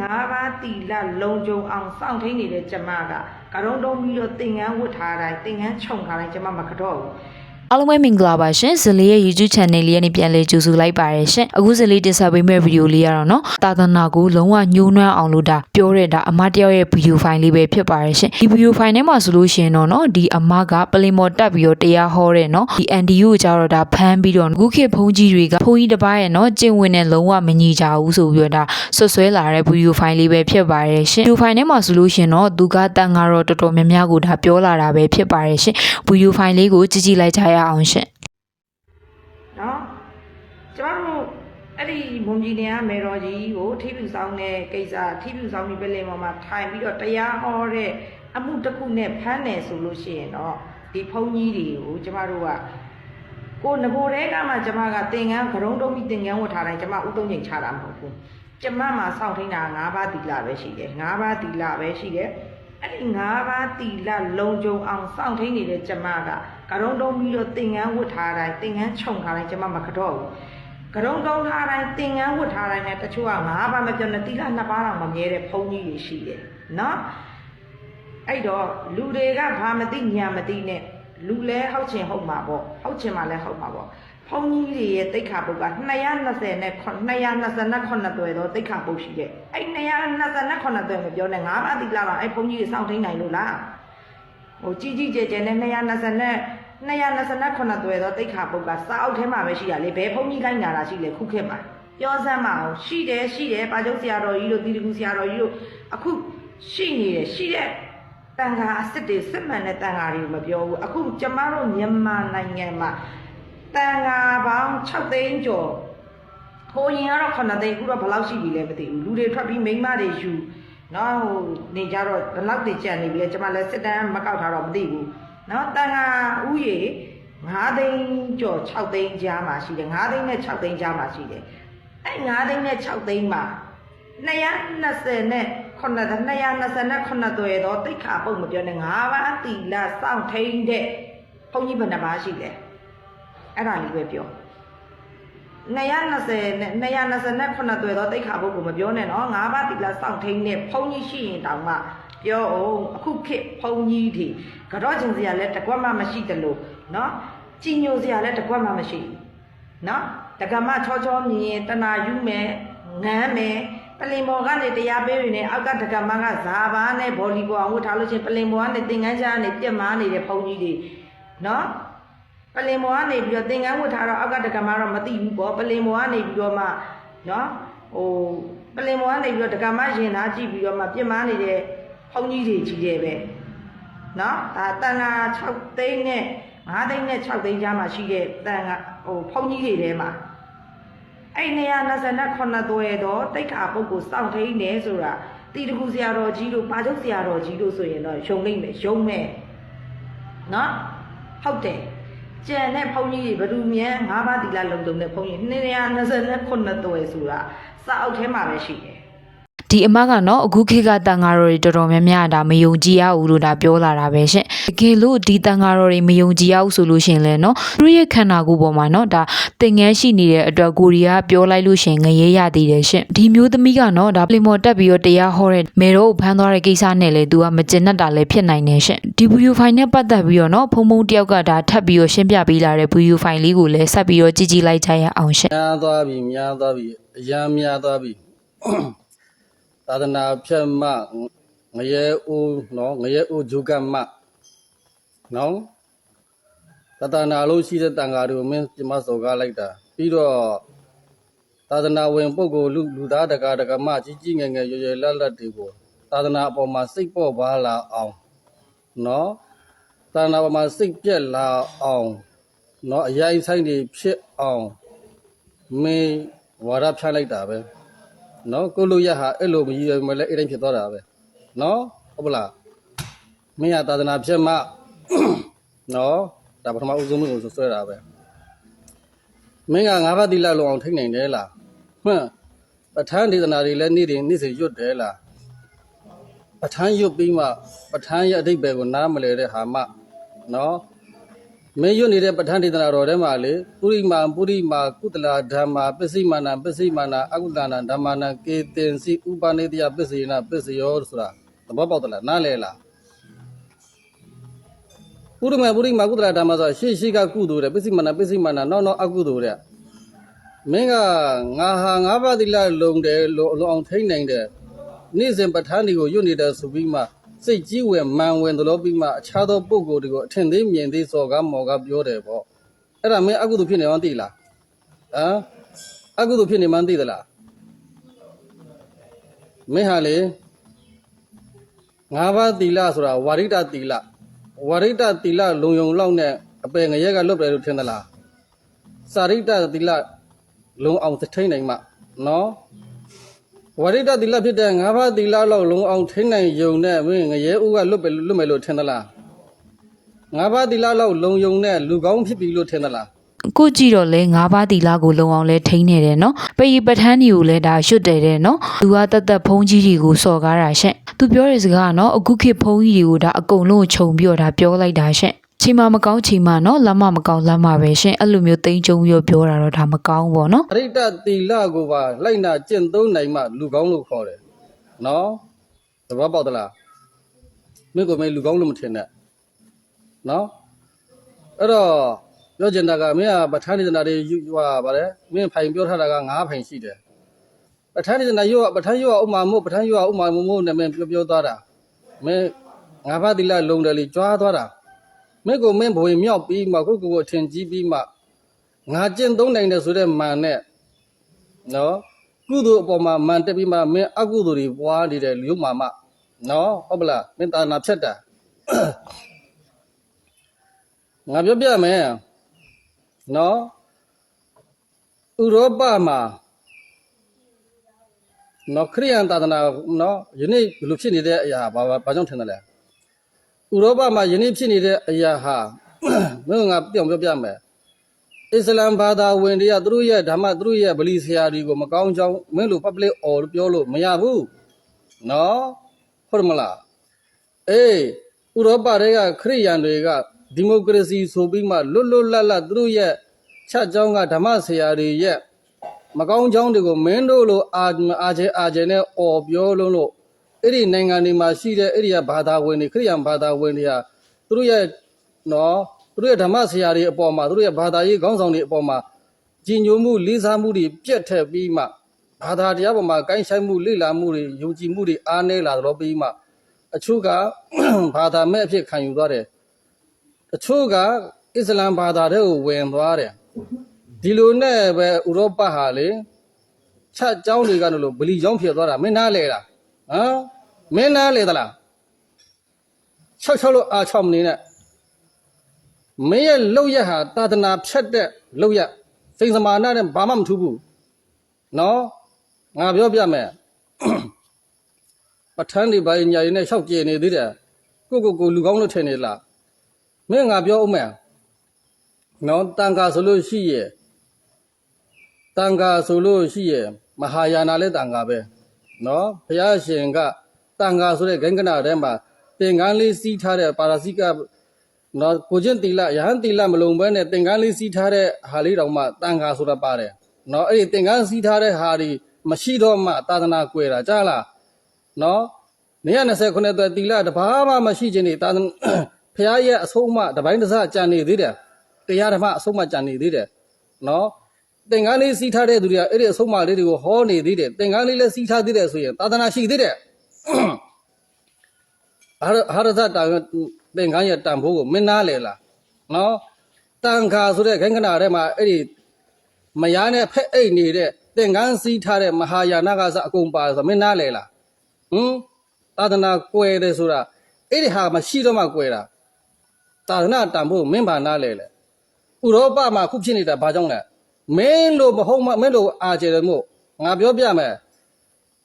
ငါးပါးတီလလုံကြုံအောင်စောင့်ထိန်နေတဲ့ကျမကကရုံတုံးပြီးတော့သင်ငန်းဝတ်ထားတိုင်းသင်ငန်းခြုံထားတိုင်းကျမမကတော့ဘူး အားလုံးပဲမင်္ဂလာပါရှင်ဇလီရဲ့ YouTube channel လေးကနေပြန်လဲကြိုဆိုလိုက်ပါရရှင်အခုဇလီတင်ဆက်ပေးမယ့်ဗီဒီယိုလေးကတော့နော်တာသနာကိုလုံးဝညှိုးနှွမ်းအောင်လို့ဒါပြောတဲ့ဒါအမတယောက်ရဲ့ဗီဒီယိုဖိုင်လေးပဲဖြစ်ပါရရှင်ဒီဗီဒီယိုဖိုင်ထဲမှာဆိုလို့ရှိရင်တော့နော်ဒီအမကပလင်မော်တက်ပြီးတော့တရားဟောတဲ့နော်ဒီ NDU ကိုကြတော့ဒါဖမ်းပြီးတော့ခုခေတ်ဘုန်းကြီးတွေကဘုန်းကြီးတစ်ပါးရဲ့နော်ကျင့်ဝင်နဲ့လုံးဝမညီကြဘူးဆိုပြီးတော့ဒါဆွတ်ဆွဲလာတဲ့ဗီဒီယိုဖိုင်လေးပဲဖြစ်ပါရရှင်ဗီဒီယိုဖိုင်ထဲမှာဆိုလို့ရှိရင်တော့သူကတန်ကတော့တော်တော်များများကိုဒါပြောလာတာပဲဖြစ်ပါရရှင်ဗီဒီယိုဖိုင်လေးကိုကြည့်ကြည့်လိုက်ကြရအောင်ရှင်နော်ကျမတို့အဲ့ဒီဘုံကြီးနေရမေတော်ကြီးကိုထိပြူဆောင်တဲ့ကိစ္စထိပြူဆောင်ပြီးပြည်လင်ပေါ်မှာထိုင်ပြီးတော့တရားဟောတဲ့အမှုတစ်ခုနဲ့ဖမ်းတယ်ဆိုလို့ရှိရင်တော့ဒီဘုံကြီးတွေကိုကျမတို့ကကိုငကိုတဲကမှကျမကသင်္ကန်းကရုံတုံးပြီးသင်္ကန်းဝတ်ထားတိုင်းကျမဥတုံးချိန်ချတာမဟုတ်ဘူးကျမမှာစောင့်ထိန်တာ၅ပါးတီလာပဲရှိတယ်၅ပါးတီလာပဲရှိတယ် အဲ့ဒီ၅ပါးတီလာလုံကြုံအောင်စောင့်ထိန်နေတဲ့ကျမကကရုံတုံးပြီးတော့သင်္ကန်းဝတ်ထားတိုင်းသင်္ကန်းခြုံထားတိုင်းကျမမကတော့ဘူးကရုံတုံးထားတိုင်းသင်္ကန်းဝတ်ထားတိုင်းနဲ့တချို့ကငါးပါးမပြောနဲ့တိလာနှစ်ပါးတော့မမြဲတဲ့ဘုန်းကြီးတွေရှိတယ်နော်အဲ့တော့လူတွေကဘာမသိညာမသိနဲ့လူလဲဟုတ်ချင်ဟုတ်မှာပေါ့ဟုတ်ချင်မှလည်းဟုတ်မှာပေါ့ ဘုန်းကြီးတွေရဲ့တိတ်ခါပုတ်က220နဲ့229သွယ်တော့တိတ်ခါပုတ်ရှိတယ်အဲ့229သွယ်မပြောနဲ့ငါးပါးတိလာတော့အဲ့ဘုန်းကြီးတွေစောင့်ထိန်နိုင်လို့လားဟိုကြီးကြီးကျယ်ကျယ်နဲ့220နဲ့229သွယ်တော့တိတ်ခါပုတ်ကစာအုပ်ထဲမှာပဲရှိတာလေဘယ်ဖုန်းကြီးကိုင်းနာတာရှိလေခုခေတ်မှာပြောစမ်းမအောင်ရှိတယ်ရှိတယ်ပါကျုပ်ဆရာတော်ကြီးတို့တီတကူဆရာတော်ကြီးတို့အခုရှိနေတယ်ရှိတဲ့တန်ခါအစ်စ်တွေစစ်မှန်တဲ့တန်ခါတွေကိုမပြောဘူးအခုကျမတို့မြန်မာနိုင်ငံမှာ တန်ခါပေါင်း6သိန်းကျော်ဟိုရင်ကတော့9သိန်းအခုတော့ဘယ်လောက်ရှိပြီလဲမသိဘူးလူတွေထွက်ပြီးမိန်းမတွေယူနော်ဟိုနေကြတော့ဘယ်လောက်တည်ကြံနေပြီလဲကျမလည်းစစ်တမ်းမကောက်ထားတော့မသိဘူးနော်တန်ခါဥယေ9သိန်းကျော်6သိန်းကြားမှာရှိတယ်9သိန်းနဲ့6သိန်းကြားမှာရှိတယ်အဲ့9သိန်းနဲ့6သိန်းမှာ220နဲ့9 229သွယ်တော့တိတ်ခါပုတ်မပြောနဲ့9ပါးတီလာစောင့်ထိန်တဲ့ဘုန်းကြီးဘယ်နှပါးရှိလဲ အဲ့ဒါလေးပဲပြော220နဲ့229သွယ်တော့တိတ်ခါဘုတ်ကိုမပြောနဲ့နော်ငါးပါးတိလာစောင့်ထိန်နဲ့ဖုန်ကြီးရှိရင်တောင်မှပြောအောင်အခုခေတ်ဖုန်ကြီးတွေကြော့ကျင်စရာလည်းတကွက်မှမရှိတယ်လို့နော်ကြည်ညိုစရာလည်းတကွက်မှမရှိဘူးနော်တက္ကမချောချောမြင်ရင်တနာယူမယ်ငမ်းမယ်ပလင်ဘော်ကနေတရားပေးနေအောက်ကတက္ကမကဇာဘာနဲ့ဘောလီဘောအောင်ဝတ်ထားလို့ချင်းပလင်ဘော်ကနေသင်္ကန်းချာကနေပြက်မားနေတဲ့ဖုန်ကြီးတွေနော် ပလင်မော်ကနေပြီးတော့သင်္ကန်းဝတ်ထားတော့အောက်ကတက္ကမတော့မသိဘူးပေါ့ပလင်မော်ကနေပြီးတော့မှနော်ဟိုပလင်မော်ကနေပြီးတော့တက္ကမရင်သားကြည့်ပြီးတော့မှပြင်မာနေတဲ့ဖုန်ကြီးတွေကြီးတယ်ပဲနော်ဒါတန်ဃာ6သိန်းနဲ့9သိန်းနဲ့6သိန်းကြားမှာရှိတဲ့တန်ဃာဟိုဖုန်ကြီးတွေထဲမှာအဲ့229သွဲတော့တိတ်ခါပုဂ္ဂိုလ်စောင့်ထိန်နေဆိုတာတီတကူဆရာတော်ကြီးတို့ပါချုပ်ဆရာတော်ကြီးတို့ဆိုရင်တော့ယုံလိမ့်မယ်ယုံမယ်နော်ဟုတ်တယ် ကြံတဲ့ဘုန်းကြီးတွေဘယ်သူမြန်း၅ပါးတီလာလုံတုံတဲ့ဘုန်းကြီး229သွယ်ဆိုတာစာအုပ်ထဲမှာပဲရှိတယ် ဒီအမကနော်အခုခေတ်ကတန်ဃာတော်တွေတော်တော်များများဒါမယုံကြည်ရဘူးလို့ဒါပြောလာတာပဲရှင်တကယ်လို့ဒီတန်ဃာတော်တွေမယုံကြည်ရဘူးဆိုလို့ရှရင်လဲနော်သူတို့ရဲ့ခန္ဓာကိုယ်ပေါ်မှာနော်ဒါသင်ငန်းရှိနေတဲ့အတွက်ကိုရီးယားပြောလိုက်လို့ရှရင်ငရဲရသေးတယ်ရှင်ဒီမျိုးသမီးကနော်ဒါပလင်မော်တက်ပြီးတော့တရားဟောတဲ့မေတော်ကိုဖမ်းသွားတဲ့ကိစ္စနဲ့လဲသူကမကျင်တတ်တာလည်းဖြစ်နိုင်တယ်ရှင်ဒီဗီဒီယိုဖိုင်နဲ့ပတ်သက်ပြီးတော့နော်ဖုံဖုံတယောက်ကဒါထပ်ပြီးတော့ရှင်းပြပေးလာတဲ့ဗီဒီယိုဖိုင်လေးကိုလည်းဆက်ပြီးတော့ကြည့်ကြည့်လိုက်ကြရအောင်ရှင်များသွားပြီများသွားပြီအရန်များသွားပြီ သာသနာဖြတ်မငရဲဦးနော်ငရဲဦးဂျုကမနော်သာသနာလုံးရှိတဲ့တန်ဃာတွေကိုမင်းဒီမှာစော်ကားလိုက်တာပြီးတော့သာသနာဝင်ပုဂ္ဂိုလ်လူလူသားတကာတကမကြီးကြီးငယ်ငယ်ရွယ်ရွယ်လတ်လတ်တွေကိုသာသနာအပေါ်မှာစိတ်ပေါ့ပါလာအောင်နော်သာသနာပေါ်မှာစိတ်ပြက်လာအောင်နော်အရင်ဆိုင်တွေဖြစ်အောင်မင်းဝါဒဖြတ်လိုက်တာပဲ နော်ကိုလူရဟာအဲ့လိုမကြီးရမလဲအဲ့တိုင်းဖြစ်သွားတာပဲနော်ဟုတ်ပလားမင်းရသာသနာဖြစ်မှနော်ဒါပထမဦးဆုံးလို့ဆွဲတာပဲမင်းကငါးပါးတိလလောက်အောင်ထိနိုင်တယ်လားမှန်ပဋ္ဌာန်းဒေသနာတွေလည်းနေ့တိုင်းနေ့စဉ်ရွတ်တယ်လားပဋ္ဌာန်းရွတ်ပြီးမှပဋ္ဌာန်းရဲ့အဓိပ္ပာယ်ကိုနားမလည်တဲ့ဟာမှနော် မင်းရွတ်နေတဲ့ပဋ္ဌာန်းဒေသနာတော်ထဲမှာလေပုရိမာပုရိမာကုသလာဓမ္မာပစ္စည်းမာနပစ္စည်းမာနအကုသနာဓမ္မာနကေတင်စီဥပနိတယပစ္စယေနပစ္စယောဆိုတာသဘောပေါက်သလားနားလဲလားပုရိမာပုရိမာကုသလာဓမ္မာဆိုတာရှေ့ရှိကကုသိုလ်တဲ့ပစ္စည်းမာနပစ္စည်းမာနနောက်နောက်အကုသိုလ်တဲ့မင်းကငါဟာငါးပါးသီလလုံတယ်လုံလုံအောင်ထိမ့်နိုင်တယ်နေ့စဉ်ပဋ္ဌာန်းတွေကိုရွတ်နေတယ်ဆိုပြီးမှ စိတ်ကြီးဝင်မန်ဝင်သလိုပြီးမှအခြားသောပုဂ္ဂိုလ်တွေကိုအထင်သေးမြင်သေးစော်ကားမော်ကားပြောတယ်ပေါ့အဲ့ဒါမင်းအကုသိုလ်ဖြစ်နေမှန်းသိလားဟမ်အကုသိုလ်ဖြစ်နေမှန်းသိသလားမင်းဟာလေငါးပါးသီလဆိုတာဝါရိတသီလဝါရိတသီလလုံယုံလောက်နဲ့အပယ်ငရဲကလွတ်တယ်လို့ထင်သလားစာရိတသီလလုံအောင်သထိန်နိုင်မှနော် ဝရိတသီလဖြစ်တဲ့ငါးပါးသီလလောက်လုံအောင်ထိန်းနိုင်ယုံနဲ့မင်းငရဲဥကလွတ်ပဲလွတ်မယ်လို့ထင်သလားငါးပါးသီလလောက်လုံယုံနဲ့လူကောင်းဖြစ်ပြီလို့ထင်သလားအခုကြည့်တော့လဲ၅ပါးတီလာကိုလုံအောင်လဲထိန်းနေတယ်နော်ပရိပဋ္ဌာန်းတွေကိုလဲဒါရွတ်တယ်တဲ့နော်သူကတတ်တတ်ဖုံးကြီးတွေကိုစော်ကားတာရှင့်သူပြောတဲ့စကားကနော်အခုခေတ်ဖုံးကြီးတွေကိုဒါအကုန်လုံးခြုံပြီးတော့ဒါပြောလိုက်တာရှင့် ချိန်မမကောင်းချိန်မနော်လက်မမကောင်းလက်မပဲရှင့်အဲ့လိုမျိုးတိမ်ကြုံပြီးတော့ပြောတာတော့ဒါမကောင်းဘူးပေါ့နော်အရိတသီလကိုပါလိုက်နာကျင့်သုံးနိုင်မှလူကောင်းလို့ခေါ်တယ်နော်သဘောပေါက်သလားမင်းကိုမင်းလူကောင်းလို့မထင်နဲ့နော်အဲ့တော့ပြောချင်တာကမင်းကပဋ္ဌာန်းဒေသနာတွေယူဟာဗါလဲမင်းဖိုင်ပြောထားတာကငါးဖိုင်ရှိတယ်ပဋ္ဌာန်းဒေသနာယောပဋ္ဌာန်းယောဥမာမို့ပဋ္ဌာန်းယောဥမာမို့မို့နဲ့မင်းပြောပြောသွားတာမင်းငါးပါးသီလလုံတယ်လေကြွားသွားတာ မင်းကိုမင်းဘဝင်မြောက်ပြီးမှကိုယ့်ကိုယ်ကိုအထင်ကြီးပြီးမှငါကျင့်သုံးနိုင်တယ်ဆိုတဲ့မာနဲ့နော်ကုသိုလ်အပေါ်မှာမန်တက်ပြီးမှမင်းအကုသိုလ်တွေပွားနေတဲ့လူမာမနော်ဟုတ်ပလားမင်းတာနာဖြတ်တာငါပြောပြမယ်နော်ဥရောပမှာနော်ခရိယန်သာသနာနော်ယနေ့ဘယ်လိုဖြစ်နေတဲ့အရာဘာဘာဘာကြောင့်ထင်တယ်လဲ ဥရောပမှာယနေ့ဖြစ်နေတဲ့အရာဟာမင်းကငါပြောင်ပြောပြမယ်အစ္စလမ်ဘာသာဝင်တွေကသူတို့ရဲ့ဓမ္မသူတို့ရဲ့ဗလီဆရာတွေကိုမကောင်းကြောင်းမင်းလို public or လို့ပြောလို့မရဘူးနော်ဟုတ်တယ်မလားအေးဥရောပတွေကခရိယန်တွေကဒီမိုကရေစီဆိုပြီးမှလွတ်လွတ်လပ်လပ်သူတို့ရဲ့ချက်ကြောင်းကဓမ္မဆရာတွေရဲ့မကောင်းကြောင်းတွေကိုမင်းတို့လိုအာအာချေအာချေနဲ့អော်ပြောလုံးလို့ အဲ့ဒီနိုင်ငံတွေမှာရှိတဲ့အဲ့ဒီကဘာသာဝင်တွေခရိယန်ဘာသာဝင်တွေကသူတို့ရဲ့နော်သူတို့ရဲ့ဓမ္မဆရာတွေအပေါ်မှာသူတို့ရဲ့ဘာသာရေးခေါင်းဆောင်တွေအပေါ်မှာကြည်ညိုမှုလေးစားမှုတွေပြတ်ထက်ပြီးမှဘာသာတရားပေါ်မှာကိုင်းဆိုင်မှုလေ့လာမှုတွေယုံကြည်မှုတွေအားနည်းလာတော့ပြီးမှအချို့က ဘာသာမဲ့အဖြစ်ခံယူသွားတယ်အချို့ကအစ္စလမ်ဘာသာတွေကိုဝင်သွားတယ်ဒီလိုနဲ့ပဲဥရောပဟာလေချက်เจ้าတွေကလို့ဗလီเจ้าဖြစ်သွားတာမင်းနားလေလား ဟမ်မင်းနားလေသလားချောက်ချောက်လို့အာချောက်မနေနဲ့မင်းရဲ့လောက်ရက်ဟာသာသနာဖြတ်တဲ့လောက်ရက်စိန်စမာနနဲ့ဘာမှမထူးဘူးနော်ငါပြောပြမယ်ပဋ္ဌာန်းဒီဘာညာရင်းနဲ့ရှောက်ကြည်နေသေးတယ်ကိုကိုကိုလူကောင်းလို့ထင်နေလားမင်းငါပြောအောင်မယ်နော်တန်ခါဆိုလို့ရှိရဲ့တန်ခါဆိုလို့ရှိရဲ့မဟာယာနာလည်းတန်ခါပဲ နော်ဘုရားရှင်ကတန်ခါဆိုတဲ့ဂိင်္ဂနာထဲမှာသင်္ကန်းလေးစီးထားတဲ့ပါရစိကနော်ကိုချင်းတီလယဟန်တီလမလုံဘဲနဲ့သင်္ကန်းလေးစီးထားတဲ့ဟာလေးတောင်မှတန်ခါဆိုတာပါတယ်နော်အဲ့ဒီသင်္ကန်းစီးထားတဲ့ဟာဒီမရှိတော့မှသာသနာကွယ်တာကြားလားနော်129ခုနှစ်တီလတဘာမှမရှိခြင်းနေသာသနာဖះရဲ့အဆုံးအမတပိုင်းတစ်စကြံနေသေးတယ်တရားဓမ္မအဆုံးအမကြံနေသေးတယ်နော် သင်္ကန်းလေးစီးထားတဲ့သူတွေကအဲ့ဒီအဆုံးအမလေးတွေကိုဟောနေသေးတယ်သင်္ကန်းလေးလည်းစီးထားသေးတယ်ဆိုရင်သာသနာရှိသေးတယ်ဟာရဟာရသတာသင်္ကန်းရဲ့တန်ဖိုးကိုမင်းနားလေလားနော်တန်ခါဆိုတဲ့ခိုင်ခဏထဲမှာအဲ့ဒီမယားနဲ့ဖက်အိတ်နေတဲ့သင်္ကန်းစီးထားတဲ့မဟာယာနကစအကုန်ပါဆိုမင်းနားလေလားဟမ်သာသနာကွယ်တယ်ဆိုတာအဲ့ဒီဟာမရှိတော့မှကွယ်တာသာသနာတန်ဖိုးမင်းဘာနားလေလေဥရောပမှာခုဖြစ်နေတာဘာကြောင့်လဲ မင်းလို့မဟုတ်မမင်းလို့အာကျယ်တယ်မို့ငါပြောပြမယ်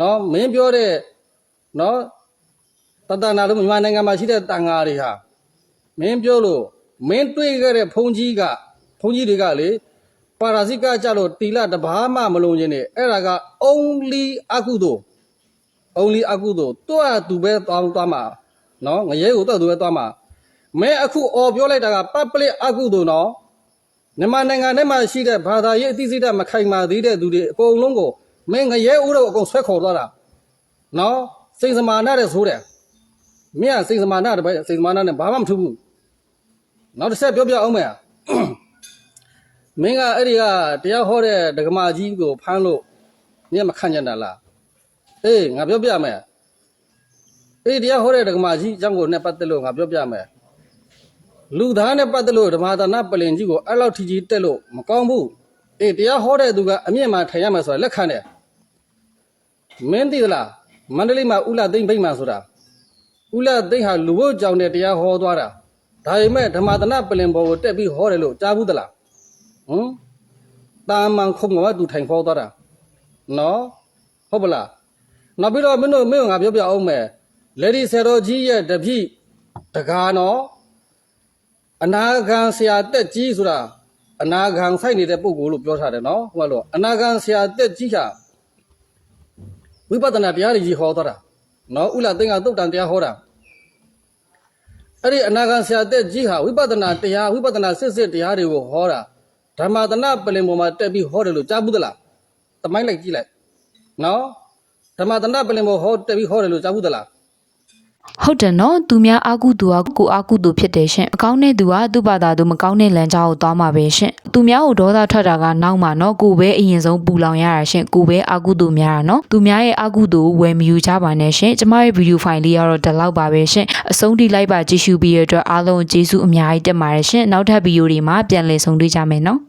နော်မင်းပြောတဲ့နော်တတနာလို့မြန်မာနိုင်ငံမှာရှိတဲ့တန်ဃာတွေဟာမင်းပြောလို့မင်းတွေ့ခဲ့တဲ့ဘုန်းကြီးကဘုန်းကြီးတွေကလေပါရာဇိကကြလို့တီလာတဘာမှမလုံးချင်းနေအဲ့ဒါက only အကုသို့ only အကုသို့တွတ်သူပဲသွားသွားမှာနော်ငရဲကိုတွတ်သူပဲသွားမှာမင်းအခုអော်ပြောလိုက်တာက public အကုသို့နော် မြန်မာနိုင်ငံထဲမှာရှိတဲ့ဘာသာရေးအသိစိတ်ဓာတ်မခိုင်မာသေးတဲ့သူတွေအကုန်လုံးကိုမင်းငရဲဦးတော့အကုန်ဆွဲခေါ်သွားတာနော်စိတ်စမာနာတဲ့ဆိုတယ်မင်းကစိတ်စမာနာတဲ့ပဲစိတ်စမာနာနဲ့ဘာမှမထူးဘူးနောက်တစ်ဆက်ပြောပြအောင်မယ်မင်းကအဲ့ဒီကတရားဟောတဲ့ဒကမာကြီးကိုဖမ်းလို့မင်းမခံကြတာလားအေးငါပြောပြမယ်အေးတရားဟောတဲ့ဒကမာကြီးအကြောင်းကိုနဲ့ပတ်သက်လို့ငါပြောပြမယ် လူသားနဲ့ပတ်သက်လို့ဓမ္မဒါနပလင်ကြီးကိုအဲ့လောက်ထီကြီးတက်လို့မကောင်းဘူးအေးတရားဟောတဲ့သူကအမြင့်မှထိုင်ရမယ်ဆိုတာလက်ခံတယ်မင်းသိသလားမန္တလေးမှာဥလာသိမ့်ဗိမ့်မှဆိုတာဥလာသိမ့်ဟာလူဘုတ်ကြောင့်တဲ့တရားဟောသွားတာဒါပေမဲ့ဓမ္မဒါနပလင်ဘောကိုတက်ပြီးဟောတယ်လို့ကြားဘူးသလားဟမ်တာမန်ခုံကတူထိုင်ဖောသွားတာနော်ဟုတ်ပလားနောက်ပြီးတော့မင်းတို့မင်းတို့ငါပြောပြအောင်မယ်လေဒီဆယ်တော်ကြီးရဲ့တပြိတကားနော် အနာဂံဆရာတက်ကြီးဆိုတာအနာဂံဆိုင်နေတဲ့ပုံကိုလို့ပြောထားတယ်နော်ဟိုကလို့အနာဂံဆရာတက်ကြီးဟာဝိပဿနာတရားတွေကြီးဟောသွားတာနော်ဥလာသိန်းကသုတ်တန်တရားဟောတာအဲ့ဒီအနာဂံဆရာတက်ကြီးဟာဝိပဿနာတရားဝိပဿနာစစ်စစ်တရားတွေကိုဟောတာဓမ္မသနာပလင်ပေါ်မှာတက်ပြီးဟောတယ်လို့ကြားဘူးသလားတမိုင်းလိုက်ကြည့်လိုက်နော်ဓမ္မသနာပလင်ပေါ်ဟောတက်ပြီးဟောတယ်လို့ကြားဘူးသလား ဟုတ်တယ်နော်သူများအာကုသူကကိုအာကုသူဖြစ်တယ်ရှင်အကောင်းတဲ့သူကသူ့ဘာသာသူမကောင်းတဲ့လမ်းကြောင်းကိုသွားမှာပဲရှင်သူများကိုဒေါသထွက်တာကနောက်မှာနော်ကိုပဲအရင်ဆုံးပူလောင်ရတာရှင်ကိုပဲအာကုသူများတာနော်သူများရဲ့အာကုသူကိုဝယ်မယူကြပါနဲ့ရှင်ကျမရဲ့ဗီဒီယိုဖိုင်လေးကတော့ဒီလောက်ပါပဲရှင်အဆုံးထိလိုက်ပါကြည့်ရှုပြီးရတဲ့အတွက်အားလုံးကျေးဇူးအများကြီးတင်ပါတယ်ရှင်နောက်ထပ်ဗီဒီယိုတွေမှာပြန်လည်ဆုံတွေ့ကြမယ်နော်